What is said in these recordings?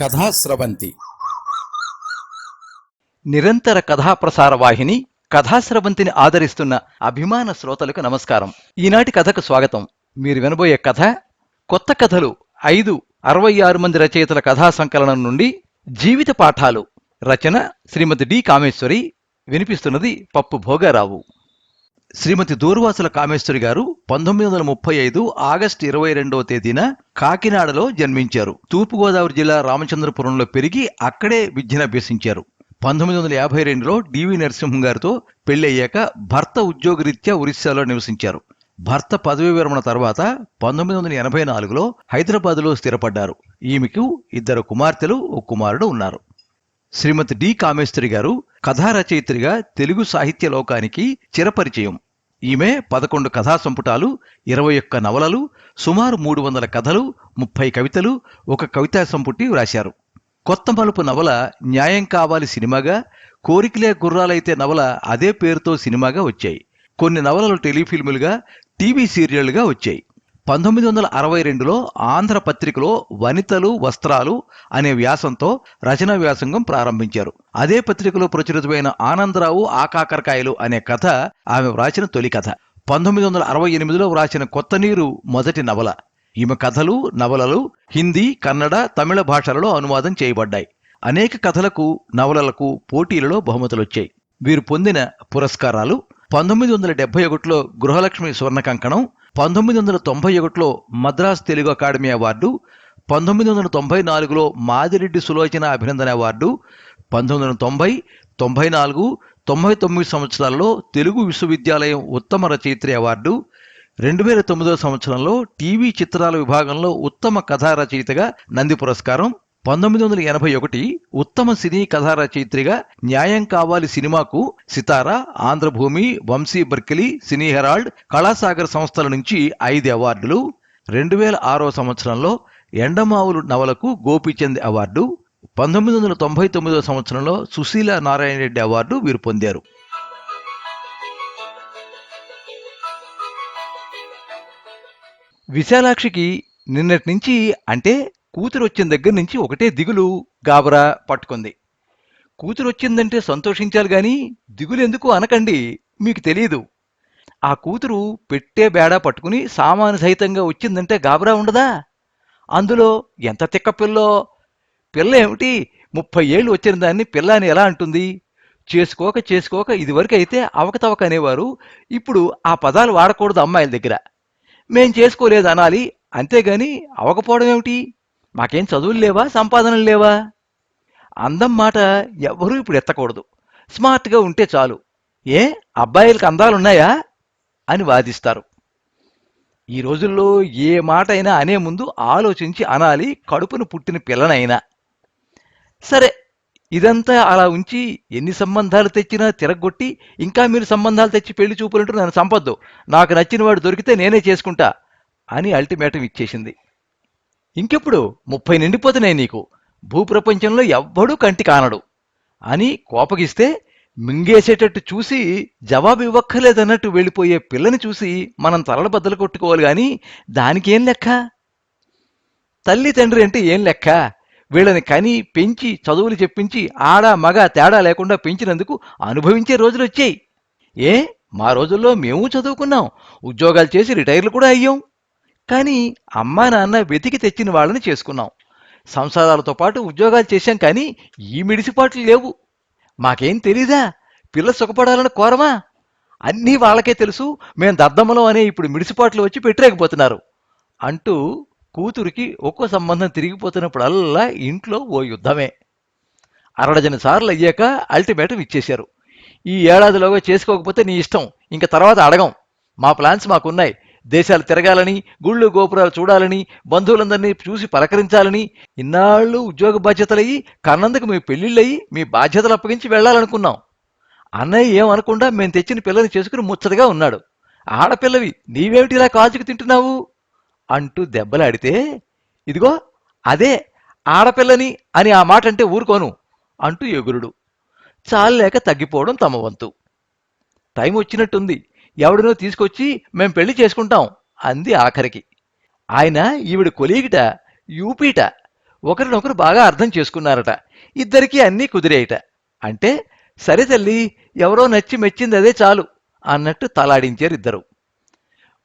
కథాస్రవంతి నిరంతర కథాప్రసార వాహిని కథాస్రవంతిని ఆదరిస్తున్న అభిమాన శ్రోతలకు నమస్కారం. ఈనాటి కథకు స్వాగతం. మీరు వినబోయే కథ కొత్త కథలు ఐదు అరవై ఆరు మంది రచయితల కథా సంకలనం నుండి జీవిత పాఠాలు. రచన శ్రీమతి డి కామేశ్వరి వినిపిస్తున్నది పప్పు భోగారావు. శ్రీమతి దూర్వాసుల కామేశ్వరి గారు పంతొమ్మిది వందల ముప్పై ఐదు ఆగస్టు ఇరవై రెండవ తేదీన కాకినాడలో జన్మించారు. తూర్పుగోదావరి జిల్లా రామచంద్రపురంలో పెరిగి అక్కడే విద్యనభ్యసించారు పంతొమ్మిది వందల యాభై రెండులో డివి నరసింహం గారితో పెళ్ళయ్యాక భర్త ఉద్యోగరీత్యా ఒరిస్సాలో నివసించారు. భర్త పదవీ విరమణ తర్వాత పంతొమ్మిది వందల ఎనభై నాలుగులో హైదరాబాదులో స్థిరపడ్డారు. ఈమెకు ఇద్దరు కుమార్తెలు ఓ కుమారుడు ఉన్నారు. శ్రీమతి డి కామేశ్వరి గారు కథా రచయిత్రిగా తెలుగు సాహిత్య లోకానికి చిరపరిచయం. ఈమె పదకొండు కథా సంపుటాలు ఇరవై ఒక్క నవలలు సుమారు మూడు వందల కథలు ముప్పై కవితలు ఒక కవితా సంపుటి వ్రాశారు. కొత్త మలుపు నవల న్యాయం కావాలి సినిమాగా కోరికలే గుర్రాలైతే నవల అదే పేరుతో సినిమాగా వచ్చాయి. కొన్ని నవలలు టెలిఫిల్ములుగా టీవీ సీరియళ్ళుగా వచ్చాయి. పంతొమ్మిది వందల అరవై రెండులో ఆంధ్ర పత్రికలో వనితలు వస్త్రాలు అనే వ్యాసంతో రచనా వ్యాసంగం ప్రారంభించారు. అదే పత్రికలో ప్రచురితమైన ఆనందరావు ఆకాకరకాయలు అనే కథ ఆమె వ్రాసిన తొలి కథ. పంతొమ్మిది వందల అరవై ఎనిమిదిలో వ్రాసిన కొత్త నీరు మొదటి నవల. ఈమె కథలు నవలలు హిందీ కన్నడ తమిళ భాషలలో అనువాదం చేయబడ్డాయి. అనేక కథలకు నవలలకు పోటీలలో బహుమతులొచ్చాయి. వీరు పొందిన పురస్కారాలు పంతొమ్మిది వందల డెబ్బై ఒకటిలో గృహలక్ష్మి స్వర్ణ కంకణం పంతొమ్మిది వందల తొంభై ఒకటిలో మద్రాస్ తెలుగు అకాడమీ అవార్డు పంతొమ్మిది వందల తొంభై నాలుగులో మాదిరెడ్డి సులోచన అభినందన అవార్డు పంతొమ్మిది వందల తొంభై తొంభై నాలుగు తొంభై తొమ్మిది సంవత్సరాల్లో తెలుగు విశ్వవిద్యాలయం ఉత్తమ రచయిత్రి అవార్డు రెండు వేల తొమ్మిదవ సంవత్సరంలో టీవీ చిత్రాల విభాగంలో ఉత్తమ కథా రచయితగా నంది పురస్కారం పంతొమ్మిది వందల ఎనభై ఒకటి ఉత్తమ సినీ కథా రచయిత్రిగా న్యాయం కావాలి సినిమాకు Sitara Andhrabhoomi Vamsi Berkeley cine herald Kalasagar సంస్థల నుంచి ఐదు అవార్డులు రెండు వేల ఆరో సంవత్సరంలో ఎండమావులు నవలకు గోపీచంద్ అవార్డు పంతొమ్మిది వందల తొంభై తొమ్మిదవ సంవత్సరంలో సుశీల నారాయణ రెడ్డి అవార్డు వీరు పొందారు. విశాలాక్షికి నిన్నటి నుంచి అంటే కూతురు వచ్చిన దగ్గర నుంచి ఒకటే దిగులు గాబరా పట్టుకుంది. కూతురు వచ్చిందంటే సంతోషించాలి గాని దిగులు ఎందుకు అనకండి మీకు తెలియదు ఆ కూతురు పెట్టే బేడా పట్టుకుని సామాను సహితంగా వచ్చిందంటే గాబరా ఉండదా? అందులో ఎంత తిక్క పిల్లో? పిల్ల ఏమిటి ముప్పై ఏళ్ళు వచ్చిన దాన్ని పిల్ల అని ఎలా అంటుంది? చేసుకోక చేసుకోక ఇదివరకు అయితే అవకతవక అనేవారు ఇప్పుడు ఆ పదాలు వాడకూడదు అమ్మాయిల దగ్గర. మేం చేసుకోలేదు అనాలి అంతేగాని అవకపోవడం ఏమిటి మాకేం చదువులు లేవా? సంపాదనలు లేవా? అందం మాట ఎవ్వరూ ఇప్పుడు ఎత్తకూడదు. స్మార్ట్గా ఉంటే చాలు. ఏ? అబ్బాయిలకు అందాలున్నాయా? అని వాదిస్తారు. ఈ రోజుల్లో ఏ మాట అయినా అనే ముందు ఆలోచించి అనాలి కడుపును పుట్టిన పిల్లనైనా. సరే ఇదంతా అలా ఉంచి ఎన్ని సంబంధాలు తెచ్చినా తిరగొట్టి ఇంకా మీరు సంబంధాలు తెచ్చి పెళ్ళి చూపులంటూ నన్ను సంపద్దు నాకు నచ్చిన వాడు దొరికితే నేనే చేసుకుంటా అని అల్టిమేటం ఇచ్చేసింది. ఇంకెప్పుడు ముప్పై నిండిపోతున్నాయి నీకు. భూప్రపంచంలో ఎవ్వడూ కంటి కానడు. అని కోపగిస్తే మింగేసేటట్టు చూసి జవాబు ఇవ్వక్కర్లేదన్నట్టు వెళ్ళిపోయే పిల్లని చూసి మనం తలల బద్దలు కొట్టుకోవాలి గాని దానికేం లెక్క? తల్లి తండ్రి అంటే ఏం లెక్క? వీళ్ళని కని పెంచి చదువులు చెప్పించి ఆడ మగ తేడా లేకుండా పెంచినందుకు అనుభవించే రోజులు వచ్చాయి. ఏ? మా రోజుల్లో మేము చదువుకున్నాం. ఉద్యోగాలు చేసి రిటైర్లు కూడా అయ్యాం. కానీ అమ్మా నాన్న వెతికి తెచ్చిన వాళ్ళని చేసుకున్నాం. సంసారాలతో పాటు ఉద్యోగాలు చేశాం కానీ ఈ మిడిసిపాట్లు లేవు. మాకేం తెలీదా? పిల్ల సుఖపడాలని కోరమా? అన్నీ వాళ్ళకే తెలుసు. మేం దద్దమ్మలం అనే ఇప్పుడు మిడిసిపాట్లు వచ్చి పెట్టలేకపోతున్నారు. అంటూ కూతురికి ఒక్కో సంబంధం తిరిగిపోతున్నప్పుడల్లా ఇంట్లో ఓ యుద్ధమే. అరడజన సార్లు అయ్యాక అల్టిమేటం ఇచ్చేశారు. ఈ ఏడాదిలోగా చేసుకోకపోతే నీ ఇష్టం. ఇంక తర్వాత అడగం. మా ప్లాన్స్ మాకున్నాయి. దేశాలు తిరగాలని గుళ్ళు గోపురాలు చూడాలని బంధువులందరినీ చూసి పలకరించాలని ఇన్నాళ్ళు ఉద్యోగ బాధ్యతలయ్యి కన్నందుకు మీ పెళ్ళిళ్ళయి మీ బాధ్యతలు అప్పగించి వెళ్ళాలనుకున్నాం. అన్నయ్య ఏమనకుండా మేము తెచ్చిన పిల్లని చేసుకుని ముచ్చటగా ఉన్నాడు. ఆడపిల్లవి నీవేమిటి ఇలా కాల్చుకు తింటున్నావు? అంటూ దెబ్బలాడితే ఇదిగో అదే ఆడపిల్లని అని ఆ మాట అంటే ఊరుకోను అంటూ ఎగురుడు. చాలేక తగ్గిపోవడం తమ వంతు. టైం వచ్చినట్టుంది ఎవడినో తీసుకొచ్చి మేం పెళ్ళి చేసుకుంటాం అంది ఆఖరికి. ఆయన ఈవిడ కొలీగిట యూపీట ఒకరినొకరు బాగా అర్థం చేసుకున్నారట. ఇద్దరికీ అన్నీ కుదిరేయట. అంటే సరే తల్లి ఎవరో నచ్చి మెచ్చింది అదే చాలు అన్నట్టు తలాడించారు ఇద్దరు.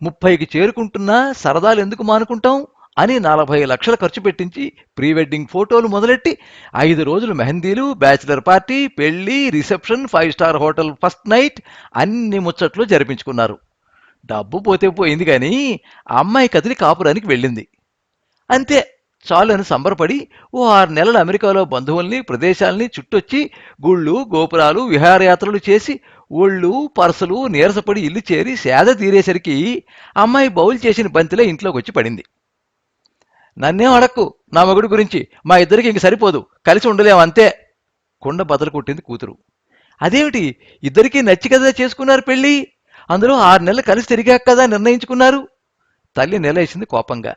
ముప్పైకి చేరుకుంటున్నా సరదాలు ఎందుకు మానుకుంటాం? అని నలభై లక్షలు ఖర్చు పెట్టించి ప్రీ వెడ్డింగ్ ఫోటోలు మొదలెట్టి ఐదు రోజులు మెహందీలు బ్యాచిలర్ పార్టీ పెళ్ళి reception five star hotel first night అన్ని ముచ్చట్లు జరిపించుకున్నారు. డబ్బు పోతే పోయింది కానీ అమ్మాయి కదిలి కాపురానికి వెళ్ళింది. అంతే చాలు అని సంబరపడి ఓ ఆరు నెలలు అమెరికాలో బంధువుల్ని ప్రదేశాల్ని చుట్టొచ్చి గుళ్ళు గోపురాలు విహారయాత్రలు చేసి ఒళ్ళు పరసలు నీరసపడి ఇల్లు చేరి సేద తీరేసరికి అమ్మాయి బౌల్ చేసిన బంతిలో ఇంట్లోకి వచ్చి పడింది. నన్నేం అడక్కు? నా మగుడి గురించి. మా ఇద్దరికి ఇంక సరిపోదు. కలిసి ఉండలేమంతే కుండ బదలు కొట్టింది కూతురు. అదేమిటి? ఇద్దరికీ నచ్చి కదా చేసుకున్నారు పెళ్ళి? అందులో ఆరు నెలలు కలిసి తిరిగాక కదా నిర్ణయించుకున్నారు? తల్లి నెలేసింది కోపంగా.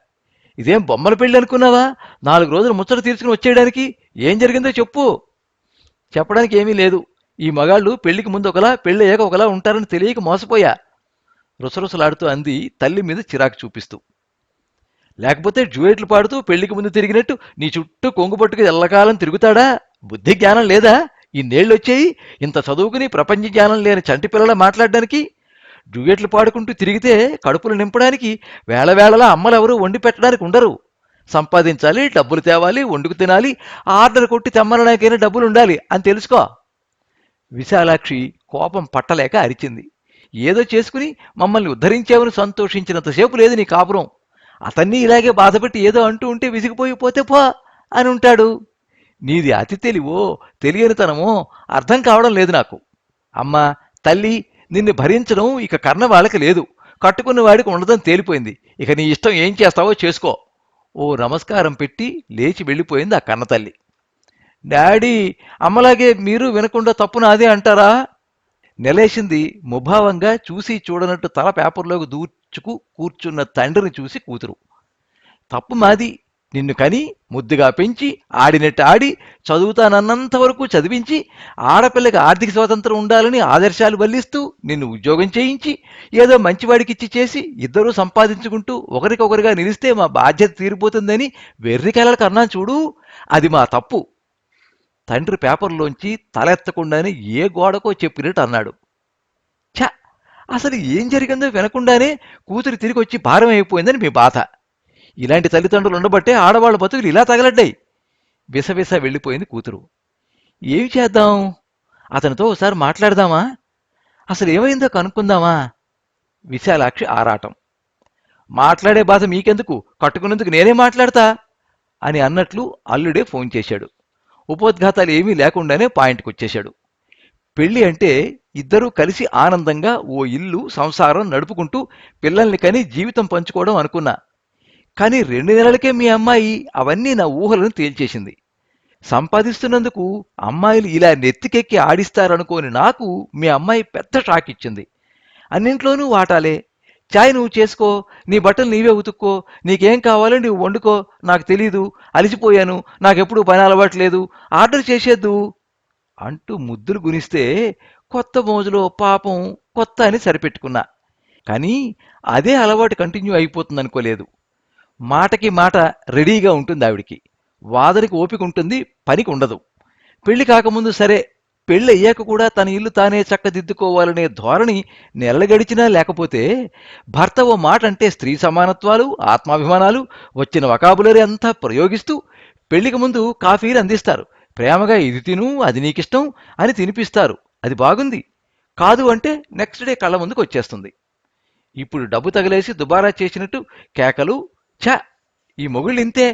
ఇదేం బొమ్మల పెళ్ళి అనుకున్నావా? నాలుగు రోజులు ముచ్చట తీర్చుకుని వచ్చేయడానికి ఏం జరిగిందో చెప్పు. చెప్పడానికి ఏమీ లేదు. ఈ మగాళ్ళు పెళ్ళికి ముందు ఒకలా పెళ్ళి అయ్యాక ఒకలా ఉంటారని తెలియక మోసపోయా. రుసరుసలాడుతూ అంది తల్లి మీద చిరాకు చూపిస్తూ. లేకపోతే డ్యూయెట్లు పాడుతూ పెళ్ళికి ముందు తిరిగినట్టు నీ చుట్టూ కొంగు పట్టుకు ఎల్లకాలం తిరుగుతాడా? బుద్ధి జ్ఞానం లేదా? ఇన్నేళ్ళు వచ్చాయి ఇంత చదువుకుని ప్రపంచ జ్ఞానం లేని చంటి పిల్లల మాట్లాడడానికి? డ్యూయెట్లు పాడుకుంటూ తిరిగితే కడుపులు నింపడానికి వేళ వేళలా అమ్మలెవరూ వండి పెట్టడానికి ఉండరు. సంపాదించాలి డబ్బులు తేవాలి వండుకు తినాలి ఆర్డర్ కొట్టి తెమ్మనడానికైనా డబ్బులు ఉండాలి అని తెలుసుకో. విశాలాక్షి కోపం పట్టలేక అరిచింది. ఏదో చేసుకుని మమ్మల్ని ఉద్ధరించావని సంతోషించినంతసేపు లేదు నీ కాపురం. అతన్ని ఇలాగే బాధపెట్టి ఏదో అంటూ ఉంటే విసిగిపోయి పోతే పో అని ఉంటాడు. నీది అతి తెలివో తెలియనితనమో అర్థం కావడం లేదు నాకు. అమ్మా తల్లి నిన్ను భరించడం ఇక కర్ణ వాళ్ళకి లేదు. కట్టుకున్న వాడికి ఉండదని తేలిపోయింది. ఇక నీ ఇష్టం ఏం చేస్తావో చేసుకో. ఓ నమస్కారం పెట్టి లేచి వెళ్ళిపోయింది ఆ కన్న తల్లి. డాడీ అమ్మలాగే మీరు వినకుండా తప్పు నాదే అంటారా? నెలేసింది ముభావంగా చూసి చూడనట్టు తల పేపర్లోకి దూర్చుకు కూర్చున్న తండ్రిని చూసి కూతురు. తప్పు మాది. నిన్ను కని ముద్దుగా పెంచి ఆడినట్టు ఆడి చదువుతానన్నంత వరకు చదివించి ఆడపిల్లకి ఆర్థిక స్వాతంత్రం ఉండాలని ఆదర్శాలు వల్లిస్తూ నిన్ను ఉద్యోగం చేయించి ఏదో మంచివాడికిచ్చి చేసి ఇద్దరూ సంపాదించుకుంటూ ఒకరికొకరిగా నిలిస్తే మా బాధ్యత తీరిపోతుందని వెర్రికెలల కన్నా చూడు. అది మా తప్పు. తండ్రి పేపర్లోంచి తలెత్తకుండానే ఏ గోడకో చెప్పినట్టు అన్నాడు. ఛ! అసలు ఏం జరిగిందో వినకుండానే కూతురు తిరిగి వచ్చి భారం అయిపోయిందని మీ బాధ. ఇలాంటి తల్లిదండ్రులు ఉండబట్టే ఆడవాళ్ళ బతుకులు ఇలా తగలడ్డాయి. విసవిస వెళ్ళిపోయింది కూతురు. ఏం చేద్దాం? అతనితో ఒకసారి మాట్లాడదామా? అసలు ఏమైందో కనుక్కుందామా? విశాలాక్షి ఆరాటం. మాట్లాడే బాధ మీకెందుకు? కట్టుకున్నందుకు నేనే మాట్లాడతా? అని అన్నట్లు అల్లుడే ఫోన్ చేశాడు. ఉపోద్ఘాతాలు ఏమీ లేకుండానే పాయింట్కి వచ్చేశాడు పెళ్ళి అంటే ఇద్దరూ కలిసి ఆనందంగా ఓ ఇల్లు సంసారం నడుపుకుంటూ పిల్లల్ని కని జీవితం పంచుకోవడం అనుకున్నా. కానీ రెండు నెలలకే మీ అమ్మాయి అవన్నీ నా ఊహలను తేల్చేసింది. సంపాదిస్తున్నందుకు అమ్మాయిలు ఇలా నెత్తికెక్కి ఆడిస్తారనుకోని నాకు మీ అమ్మాయి పెద్ద షాక్ ఇచ్చింది. అన్నింట్లోనూ వాటాలే. చాయ్ నువ్వు చేసుకో నీ బట్టలు నీవే ఉతుక్కో నీకేం కావాలో నువ్వు వండుకో నాకు తెలీదు అలిసిపోయాను నాకెప్పుడు పని అలవాట్లేదు ఆర్డర్ చేసేద్దు అంటూ ముద్దులు గునిస్తే కొత్త మోజులో పాపం కొత్త అని సరిపెట్టుకున్నా. కానీ అదే అలవాటు కంటిన్యూ అయిపోతుంది అనుకోలేదు మాటకి మాట రెడీగా ఉంటుంది ఆవిడికి. వాదనకి ఓపిక ఉంటుంది పనికి ఉండదు. పెళ్ళి కాకముందు సరే పెళ్ళి అయ్యాక కూడా తన ఇల్లు తానే చక్కదిద్దుకోవాలనే ధోరణి నెలలు గడిచినా లేకపోతే భర్త ఓ మాట అంటే స్త్రీ సమానత్వాలు ఆత్మాభిమానాలు వచ్చిన వకాబులరీ అంతా ప్రయోగిస్తూ పెళ్ళికి ముందు కాఫీలు అందిస్తారు. ప్రేమగా ఇది తిను అది నీకిష్టం అని తినిపిస్తారు. అది బాగుంది. కాదు అంటే నెక్స్ట్ డే కళ్ళ ముందుకు వచ్చేస్తుంది. ఇప్పుడు డబ్బు తగిలేసి దుబారా చేసినట్టు కేకలు ఛ! ఈ మొగుళ్ళు ఇంతే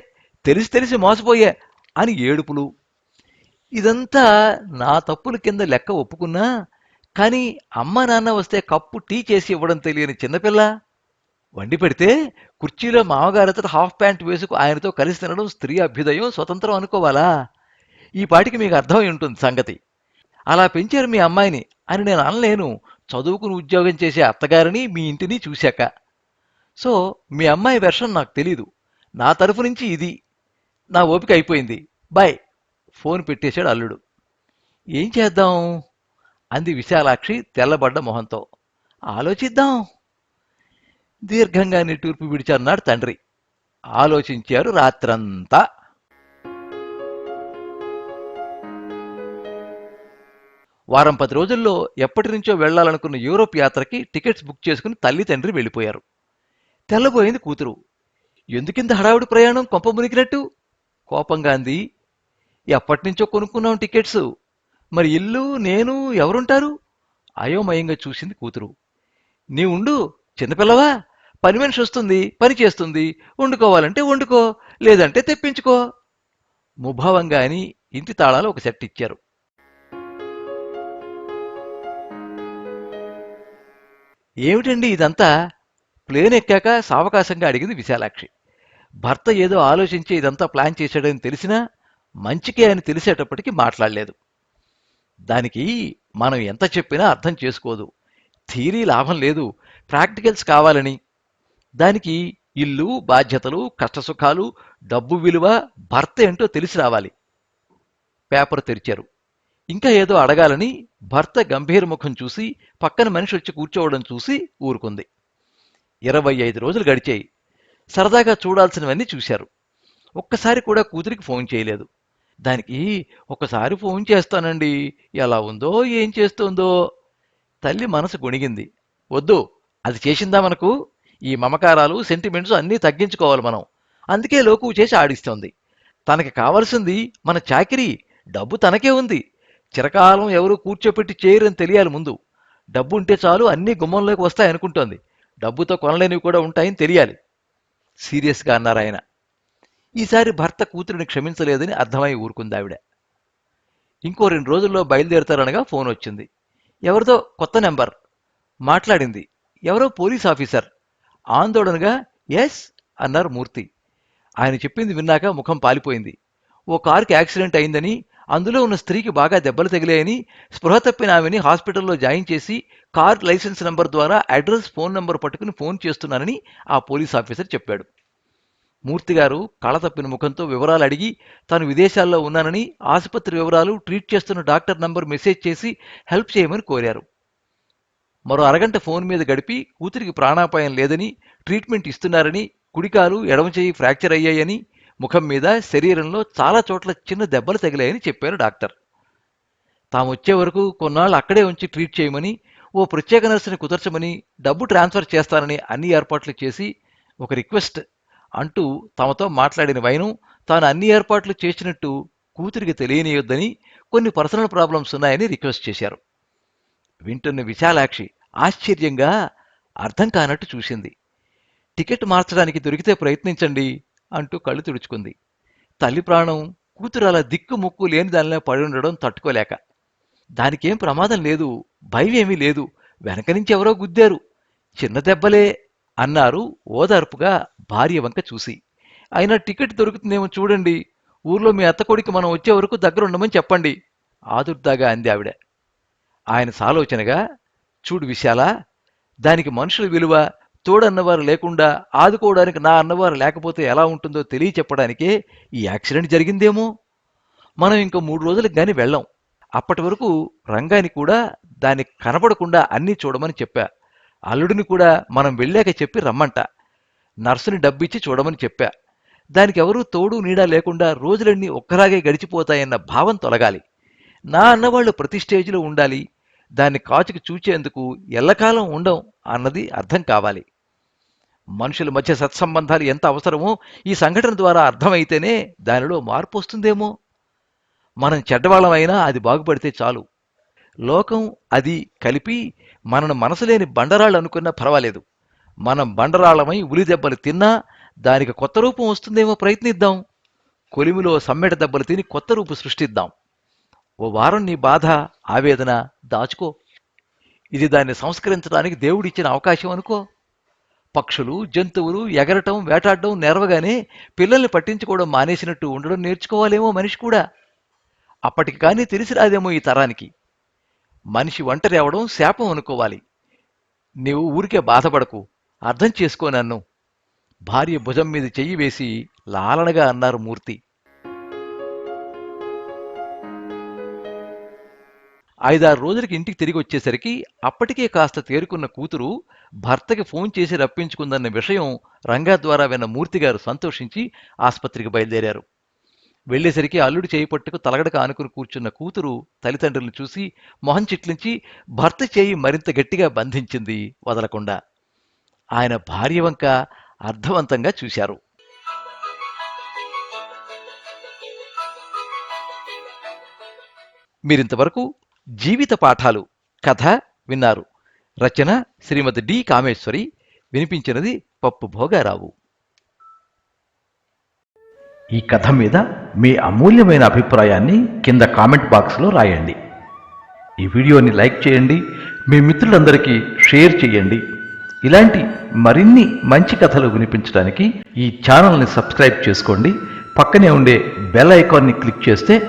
తెలిసి తెలిసి మోసపోయే అని ఏడుపులు. ఇదంతా నా తప్పుల కింద లెక్క ఒప్పుకున్నా కానీ అమ్మ నాన్న వస్తే కప్పు టీ చేసి ఇవ్వడం తెలియని చిన్నపిల్ల వండి పెడితే కుర్చీలో మామగారితో హాఫ్ ప్యాంట్ వేసుకు ఆయనతో కలిసి తినడం స్త్రీ అభ్యుదయం స్వతంత్రం అనుకోవాలా? ఈ పాటికి మీకు అర్థమై ఉంటుంది సంగతి. అలా పెంచారు మీ అమ్మాయిని అని నేను అనలేను. చదువుకుని ఉద్యోగం చేసే అత్తగారిని మీ ఇంటిని చూశాక. సో మీ అమ్మాయి వెర్షన్ నాకు తెలీదు. నా తరఫు నుంచి ఇది. నా ఓపిక అయిపోయింది. బాయ్. ఫోన్ పెట్టేశాడు అల్లుడు. ఏం చేద్దాం? అంది విశాలాక్షి తెల్లబడ్డ మొహంతో. ఆలోచిద్దాం. దీర్ఘంగా నిట్టూర్పు విడిచన్నాడు తండ్రి. ఆలోచించారు రాత్రంతా. వారం పది రోజుల్లో ఎప్పటి నుంచో వెళ్ళాలనుకున్న యూరోప్ యాత్రకి టికెట్స్ బుక్ చేసుకుని తల్లి తండ్రి వెళ్ళిపోయారు. తెల్లబోయింది కూతురు. ఎందుకింత హడావుడి ప్రయాణం కొంప మునిగినట్టు? కోపంగా అంది. ఎప్పటినుంచో కొనుక్కున్నాం టికెట్స్. మరి ఇల్లు నేను ఎవరుంటారు? అయోమయంగా చూసింది కూతురు. నీ ఉండు చిన్నపిల్లవా? పని మనిషి వస్తుంది పని చేస్తుంది. వండుకోవాలంటే వండుకో లేదంటే తెప్పించుకో. ముభావంగా అని ఇంటి తాళాలు ఒక సెట్ ఇచ్చారు. ఏమిటండి ఇదంతా? ప్లేన్ ఎక్కాక సావకాశంగా అడిగింది విశాలాక్షి. భర్త ఏదో ఆలోచించి ఇదంతా ప్లాన్ చేశాడని తెలిసినా మంచికే అని తెలిసేటప్పటికి మాట్లాడలేదు. దానికి మనం ఎంత చెప్పినా అర్థం చేసుకోదు. థీరీ లాభం లేదు. ప్రాక్టికల్స్ కావాలని. దానికి ఇల్లు బాధ్యతలు కష్టసుఖాలు డబ్బు విలువ భర్త ఏంటో తెలిసి రావాలి. పేపర్ తెరిచారు. ఇంకా ఏదో అడగాలని భర్త గంభీర ముఖం చూసి పక్కన మనిషి వచ్చి కూర్చోవడం చూసి ఊరుకుంది. ఇరవై ఐదు రోజులు గడిచాయి. సరదాగా చూడాల్సినవన్నీ చూశారు. ఒక్కసారి కూడా కూతురికి ఫోన్ చేయలేదు. దానికి ఒకసారి ఫోన్ చేస్తానండి. ఎలా ఉందో ఏం చేస్తోందో? తల్లి మనసు గొణిగింది. వద్దు అది చేసిందా మనకు? ఈ మమకారాలు సెంటిమెంట్స్ అన్నీ తగ్గించుకోవాలి మనం. అందుకే లోకువు చేసి ఆడిస్తోంది. తనకి కావలసింది మన చాకిరీ. డబ్బు తనకే ఉంది. చిరకాలం ఎవరు కూర్చోపెట్టి చేయరని తెలియాలి ముందు. డబ్బు ఉంటే చాలు అన్నీ గుమ్మంలోకి వస్తాయనుకుంటోంది డబ్బుతో కొనలేనివి కూడా ఉంటాయని తెలియాలి. సీరియస్గా అన్నారు ఆయన. ఈసారి భర్త కూతురిని క్షమించలేదని అర్థమై ఊరుకుంది ఆవిడ. ఇంకో రెండు రోజుల్లో బయలుదేరుతారనగా ఫోన్ వచ్చింది. ఎవరిదో కొత్త నెంబర్. మాట్లాడింది. ఎవరో పోలీస్ ఆఫీసర్. ఆందోళనగా ఎస్ అన్నారు మూర్తి. ఆయన చెప్పింది విన్నాక ముఖం పాలిపోయింది. ఓ కారుకి యాక్సిడెంట్ అయిందని అందులో ఉన్న స్త్రీకి బాగా దెబ్బలు తగిలాయని స్పృహ తప్పిన ఆమెని హాస్పిటల్లో జాయిన్ చేసి కార్ లైసెన్స్ నంబర్ ద్వారా అడ్రస్ ఫోన్ నంబర్ పట్టుకుని ఫోన్ చేస్తున్నానని ఆ పోలీస్ ఆఫీసర్ చెప్పాడు. మూర్తి గారు కళ తప్పిన ముఖంతో వివరాలు అడిగి తాను విదేశాల్లో ఉన్నానని ఆసుపత్రి వివరాలు ట్రీట్ చేస్తున్న డాక్టర్ నంబర్ మెసేజ్ చేసి హెల్ప్ చేయమని కోరారు. మరో అరగంట ఫోన్ మీద గడిపి కూతురికి ప్రాణాపాయం లేదని ట్రీట్మెంట్ ఇస్తున్నారని కుడికాలు ఎడమ చేయి ఫ్రాక్చర్ అయ్యాయని ముఖం మీద శరీరంలో చాలా చోట్ల చిన్న దెబ్బలు తగిలాయని చెప్పారు డాక్టర్. తాము వచ్చే వరకు కొన్నాళ్ళు అక్కడే ఉంచి ట్రీట్ చేయమని ఓ ప్రత్యేక నర్సుని కుదర్చమని డబ్బు ట్రాన్స్ఫర్ చేస్తానని అన్ని ఏర్పాట్లు చేసి ఒక రిక్వెస్ట్ అంటూ తమతో మాట్లాడిన వైను తాను అన్ని ఏర్పాట్లు చేసినట్టు కూతురికి తెలియనియొద్దని కొన్ని పర్సనల్ ప్రాబ్లమ్స్ ఉన్నాయని రిక్వెస్ట్ చేశారు. వింటున్న విశాలాక్షి ఆశ్చర్యంగా అర్థం కానట్టు చూసింది. టికెట్ మార్చడానికి దొరికితే ప్రయత్నించండి అంటూ కళ్ళు తుడుచుకుంది. తల్లి ప్రాణం కూతురు అలా దిక్కు ముక్కు లేని దానిలో పడి ఉండడం తట్టుకోలేక. దానికేం ప్రమాదం లేదు భయం ఏమీ లేదు వెనక నుంచి ఎవరో గుద్దారు. చిన్న దెబ్బలే అన్నారు ఓదార్పుగా భార్య వంక చూసి. అయినా టికెట్ దొరుకుతుందేమో చూడండి ఊర్లో మీ అత్త కొడుకు మనం వచ్చే వరకు దగ్గర ఉండమని చెప్పండి ఆదుర్దాగా అంది ఆవిడ. ఆయన సాలోచనగా చూడు విశాల దానికి మనుషుల విలువ తోడన్నవారు లేకుండా ఆదుకోవడానికి నా అన్నవారు లేకపోతే ఎలా ఉంటుందో తెలియచెప్పడానికే ఈ యాక్సిడెంట్ జరిగిందేమో? మనం ఇంక మూడు రోజులకు గాని వెళ్ళాం. అప్పటి వరకు రంగాని కూడా దాన్ని కనపడకుండా అన్నీ చూడమని చెప్పా. అల్లుడిని కూడా మనం వెళ్ళాక చెప్పి రమ్మంట. నర్సుని డబ్బిచ్చి చూడమని చెప్పా. దానికి ఎవరూ తోడు నీడా లేకుండా రోజులన్నీ ఒక్కలాగే గడిచిపోతాయన్న భావం తొలగాలి. నా అన్నవాళ్ళు ప్రతి స్టేజ్లో ఉండాలి. దాన్ని కాచుకు చూచేందుకు ఎల్లకాలం ఉండం అన్నది అర్థం కావాలి. మనుషుల మధ్య సత్సంబంధాలు ఎంత అవసరమో ఈ సంఘటన ద్వారా అర్థమైతేనే దానిలో మార్పు వస్తుందేమో. మనం చెడ్డవాళ్ళమైనా అది బాగుపడితే చాలు. లోకం అది కలిపి మనను మనసులేని బండరాళ్ళు అనుకున్నా పర్వాలేదు. మనం బండరాళ్ళమై ఉలి దెబ్బలు తిన్నా దానికి కొత్త రూపం వస్తుందేమో ప్రయత్నిద్దాం. కొలిమిలో సమ్మెట దెబ్బలు తిని కొత్త రూపు సృష్టిద్దాం. ఓ వారం నీ బాధ ఆవేదన దాచుకో. ఇది దాన్ని సంస్కరించడానికి దేవుడిచ్చిన అవకాశం అనుకో. పక్షులు జంతువులు ఎగరటం వేటాడడం నేర్వగానే పిల్లల్ని పట్టించుకోవడం మానేసినట్టు ఉండడం నేర్చుకోవాలేమో మనిషి కూడా. అప్పటికి కానీ తెలిసి రాదేమో ఈ తరానికి. మనిషి ఒంటరి అవడం శాపం అనుకోవాలి. నీవు ఊరికే బాధపడకు. అర్థం చేసుకో నన్ను. భార్య భుజం మీద చెయ్యి వేసి లాలనగా అన్నారు మూర్తి. ఐదారు రోజులకి ఇంటికి తిరిగి వచ్చేసరికి అప్పటికే కాస్త తేరుకున్న కూతురు భర్తకి ఫోన్ చేసి రప్పించుకుందన్న విషయం రంగా ద్వారా విన్న మూర్తిగారు సంతోషించి ఆసుపత్రికి బయలుదేరారు. వెళ్ళేసరికి అల్లుడు చేయి పట్టుకు తలగడక ఆనుకుని కూర్చున్న కూతురు తల్లిదండ్రులను చూసి మొహం చిట్లించి భర్త చేయి మరింత గట్టిగా బంధించింది వదలకుండా. ఆయన భార్య వంక అర్థవంతంగా చూశారు. మీరింతవరకు జీవిత పాఠాలు కథ విన్నారు. రచన శ్రీమతి డి కామేశ్వరి. వినిపించినది పప్పు భోగారావు. ఈ కథ మీద మీ అమూల్యమైన అభిప్రాయాన్ని కింద కామెంట్ బాక్స్లో రాయండి. ఈ వీడియోని లైక్ చేయండి. మీ మిత్రులందరికీ షేర్ చేయండి. ఇలాంటి మరిన్ని మంచి కథలు వినిపించడానికి ఈ ఛానల్ని సబ్స్క్రైబ్ చేసుకోండి. పక్కనే ఉండే బెల్ ఐకాన్ని క్లిక్ చేస్తే